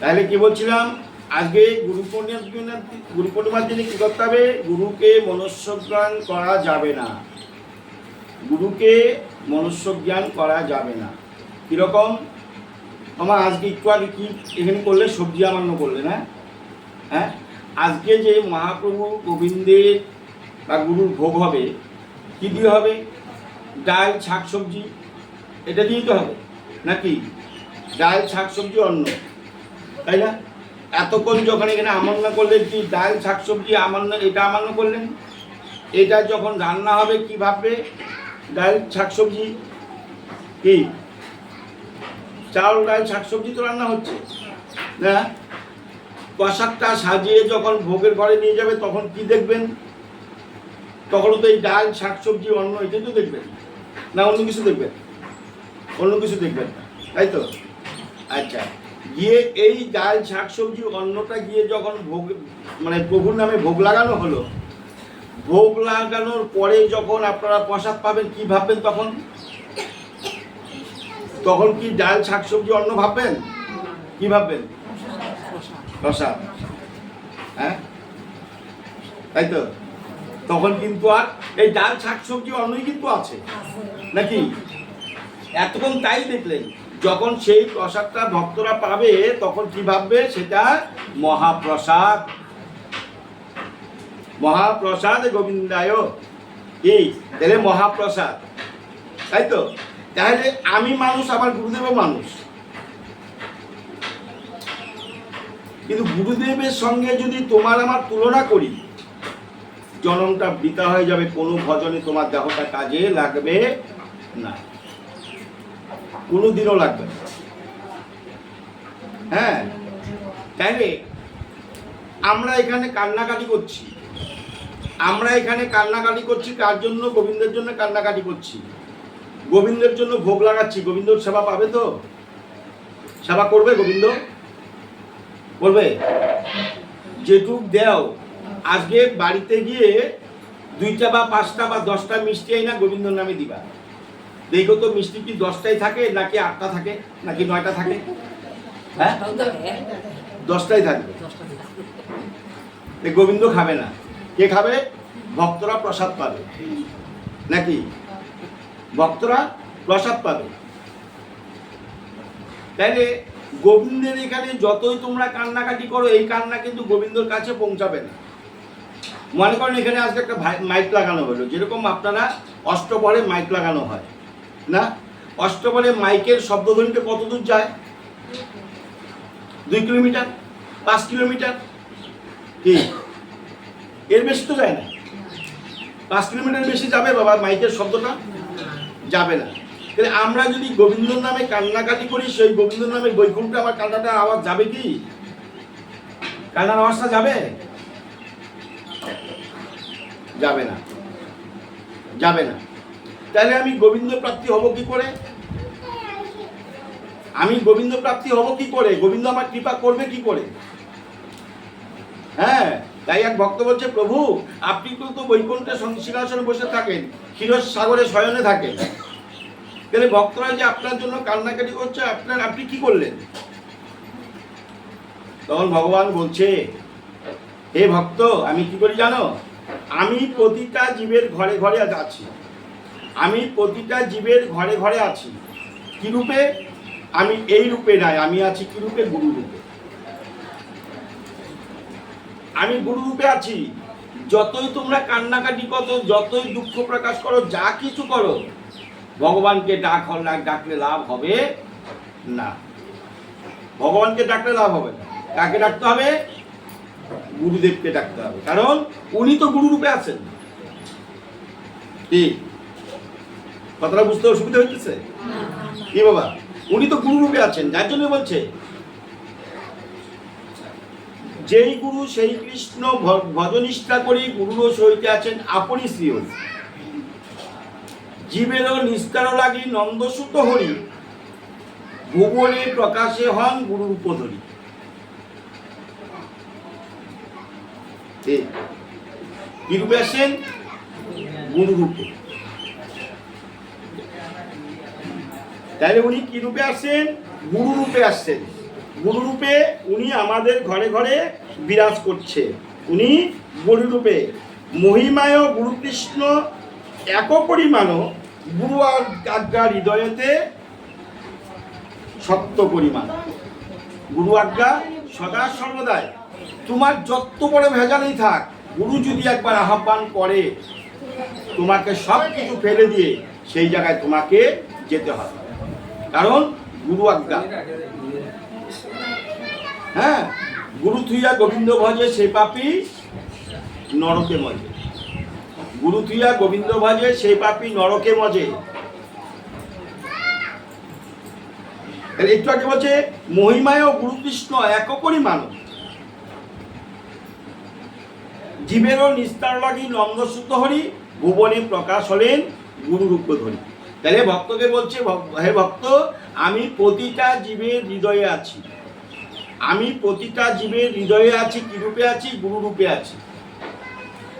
তাহলে কি বলছিলাম? আজকে গুরু পূর্ণিমা গুরু পূর্ণিমার দিনে কি করতে হবে? গুরুকে মনুষ্যজ্ঞান করা যাবে না। গুরুকে মনুষ্যজ্ঞান করা যাবে না। কীরকম? আমার আজকে একটু আগে কি এখানে করলে? সবজি আমান্য করলে, না? হ্যাঁ? আজকে যে মহাপ্রভু গোবিন্দের বা গুরুর ভোগ হবে, কী দিয়ে হবে? ডাল, শাক সবজি, এটা দিয়েই তো হবে, নাকি? ডাল, শাক সবজি, অন্ন। তাই না? এতক্ষণ যখন এখানে আমান্য করলেন, কি ডাল শাক সবজি আমান্য এটা আমান্য করলেন? এটা যখন রান্না হবে, কি ভাববে? ডাল শাক সবজি কি? চাউল, ডাল শাক সবজি তো রান্না হচ্ছে। না? প্রসাদটা সাজিয়ে যখন ভোগের ঘরে নিয়ে যাবে, তখন কি দেখবেন? তখনও তো এই ডাল শাক সবজি অন্ন, এটাই তো দেখবেন। না, অন্য কিছু দেখবেন? অন্য কিছু দেখবেন না। তাই তো? আচ্ছা। গিয়ে এই ডাল, শাক সবজি অন্নটা গিয়ে যখন ভোগ মানে প্রভুর নামে ভোগ লাগানো হলো, ভোগ লাগানোর পরে যখন আপনারা প্রসাদ পাবেন, কি ভাববেন তখন? তখন কি ডাল, শাক সবজি, অন্ন ভাববেন? কি ভাববেন? প্রসাদ। হ্যাঁ? তাই তো? তখন কিন্তু আর এই ডাল, শাক সবজি, অন্নই কিন্তু আছে। নাকি? এতক্ষণ তাই দেখলেন। যখন সেই প্রসাদটা ভক্তরা পাবে, তখন কি ভাববে? সেটা মহাপ্রসাদ। মহাপ্রসাদ গোবিন্দায়। এই, তাহলে মহাপ্রসাদ। তাই তো? তাহলে আমি মানুষ, আমার গুরুদেবও মানুষ। কিন্তু গুরুদেবের সঙ্গে যদি তোমার আমার তুলনা করি, জনমটা বৃথা হয়ে যাবে, কোনো ভজনে তোমার দেহটা কাজে লাগবে না। কোনো দিনও লাগবে হ্যাঁ? তাইলে আমরা এখানে কান্নাকাটি করছি। আমরা এখানে কান্নাকাটি করছি কার জন্য? গোবিন্দের জন্য কান্নাকাটি করছি। গোবিন্দের জন্য ভোগ লাগাচ্ছি। গোবিন্দ সেবা পাবে তো? সেবা করবে গোবিন্দ? করবে যেটুক দেও, আজকে বাড়িতে গিয়ে দুইটা বা পাঁচটা বা দশটা মিষ্টি আই না গোবিন্দর নামে দিবা। দেখো তো মিষ্টি কি দশটাই থাকে নাকি আটটা থাকে, নাকি নয়টা থাকে? হ্যাঁ? দশটাই থাকবে। গোবিন্দ খাবে না। কে খাবে? ভক্তরা প্রসাদ পাবে। নাকি? ভক্তরা প্রসাদ পাবে। তাইলে গোবিন্দের এখানে যতই তোমরা কান্নাকাটি করো, এই কান্না কিন্তু গোবিন্দর কাছে পৌঁছাবে না। মনে করেন এখানে আজকে একটা মাইক লাগানো হলো। যেরকম আপনারা অষ্টপরে মাইক লাগানো হয়। না? অষ্টপরে মাইকের শব্দধ্বনিটা কত দূর যায়? দুই কিলোমিটার? পাঁচ কিলোমিটার? কি এর বেশি তো যায় না। পাঁচ কিলোমিটার বেশি যাবে বাবা মাইকের শব্দটা? যাবে না। তাহলে আমরা যদি গোবিন্দ নামে কান্নাকাটি করি, সেই গোবিন্দ নামে বৈকুণ্ঠে আমার কান্নাটা আওয়াজ যাবে কি? কান্নার আওয়াজটা যাবে? যাবে না। যাবে না। তাহলে আমি গোবিন্দ প্রাপ্তি হব কি করে? আমি গোবিন্দ প্রাপ্তি হব কি করে? গোবিন্দ আমার কৃপা করবে কি করে? হ্যাঁ তাই এক ভক্ত বলছে, প্রভু, আপনি তো তো বৈকুণ্ঠে সিংহাসনে বসে থাকেন ক্ষীর সাগরে শয়নে থাকেন। তাহলে ভক্তরা যে আপনার জন্য কান্নাকাটি করছে, আপনার আপনি কি করলেন? তখন ভগবান বলছে, হে ভক্ত, আমি কি করি জানো? আমি প্রতিটা জীবের ঘরে ঘরে আছি। আমি প্রতিটা জীবের ঘরে ঘরে আছি। রূপে? আমি এই রূপে নাই, আমি আছি রূপে? গুরু রূপে। আমি গুরু রূপে আছি। যতই তোমরা কান্নাকাটি করো, যতই দুঃখ প্রকাশ করো, যা কিছু করো, ভগবানকে ডাক ডাক, ডাকলে লাভ হবে না। ভগবানকে ডাকলে লাভ হবে না। কাকে ডাকতে হবে? গুরুদেবকে ডাকতে হবে। কারণ উনি তো গুরু রূপে আছেন। কি? কথাটা বুঝতে অসুবিধা হইতেছে? কি বাবা? উনি তো গুরু রূপে আছেন, যার জন্য বলছে। যেই গুরু সেই কৃষ্ণ ভজনিষ্ঠা করি গুরুরও সহিতে আছেন আপনি শ্রী জীবেরও নিস্তার লাগি নন্দসুত হরি। ভুবনে প্রকাশে হন গুরু উপধরি। কি রূপে আসেন? গুরু রূপে তাহলে উনি কি রূপে আসছেন? গুরু রূপে আসছেন। গুরুরূপে উনি আমাদের ঘরে ঘরে বিরাজ করছে। উনি গুরুরূপে মহিমায় গুরুকৃষ্ণ এক পরিমাণ গুরু আজ্ঞা হৃদয়েতে সত্য পরিমাণ। গুরু আজ্ঞা সদা সর্বদাই। তোমার যত বড় ভেজালেই থাক, গুরু যদি একবার আহ্বান করে, তোমাকে সব কিছু ফেলে দিয়ে সেই জায়গায় তোমাকে যেতে হবে। কারণ গুরু আজ্ঞা। হ্যাঁ গুরু থুইয়া গোবিন্দ ভজে সে পাপি নরকে মজে। গুরু থুইয়া গোবিন্দ ভজে সে পাপি নরকে মজে। একটু আগে বলছে, মহিমায় ও গুরুকৃষ্ণ এক পরিমাণ জীবেরও নিস্তার লাগি নন্দসূত হরি ভুবনে প্রকাশ হলেন গুরুরূপ ধরি। তাহলে ভক্তকে বলছে হে ভক্ত, আমি প্রতিটা জীবের হৃদয়ে আছি। আমি প্রতিটা জীবের হৃদয়ে আছি কি রূপে আছি? গুরু রূপে আছি।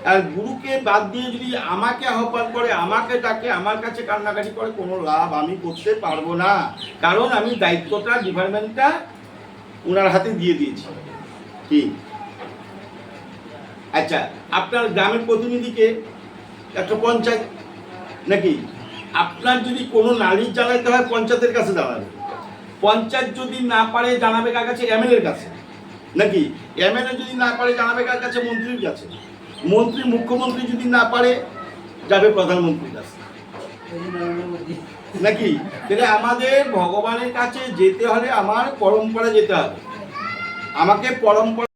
আর গুরুকে বাদ দিয়ে যদি আমাকে আহ্বান করে, আমাকে ডাকে, আমার কাছে কান্নাকাটি করে, কোনো লাভ আমি করতে পারব না। কারণ আমি দায়িত্বটা, ডিপার্টমেন্টটা ওনার হাতে দিয়ে দিয়েছি। কি? আচ্ছা আপনার গ্রামের প্রতিনিধিকে একটা পঞ্চায়েত? নাকি? আপনার যদি কোনো নালিশ জানাইতে হয়, পঞ্চায়েতের কাছে জানাবে। পঞ্চায়েত যদি না পারে, জানাবে কার কাছে? এমএলএর কাছে। নাকি? এমএলএ যদি না পারে, জানাবে কার কাছে? মন্ত্রীর কাছে। মন্ত্রী, মুখ্যমন্ত্রী যদি না পারে, যাবে প্রধানমন্ত্রীর কাছে। নাকি? তাহলে আমাদের ভগবানের কাছে যেতে হলে, আমার পরম্পরা যেতে হবে। আমাকে পরম্পরা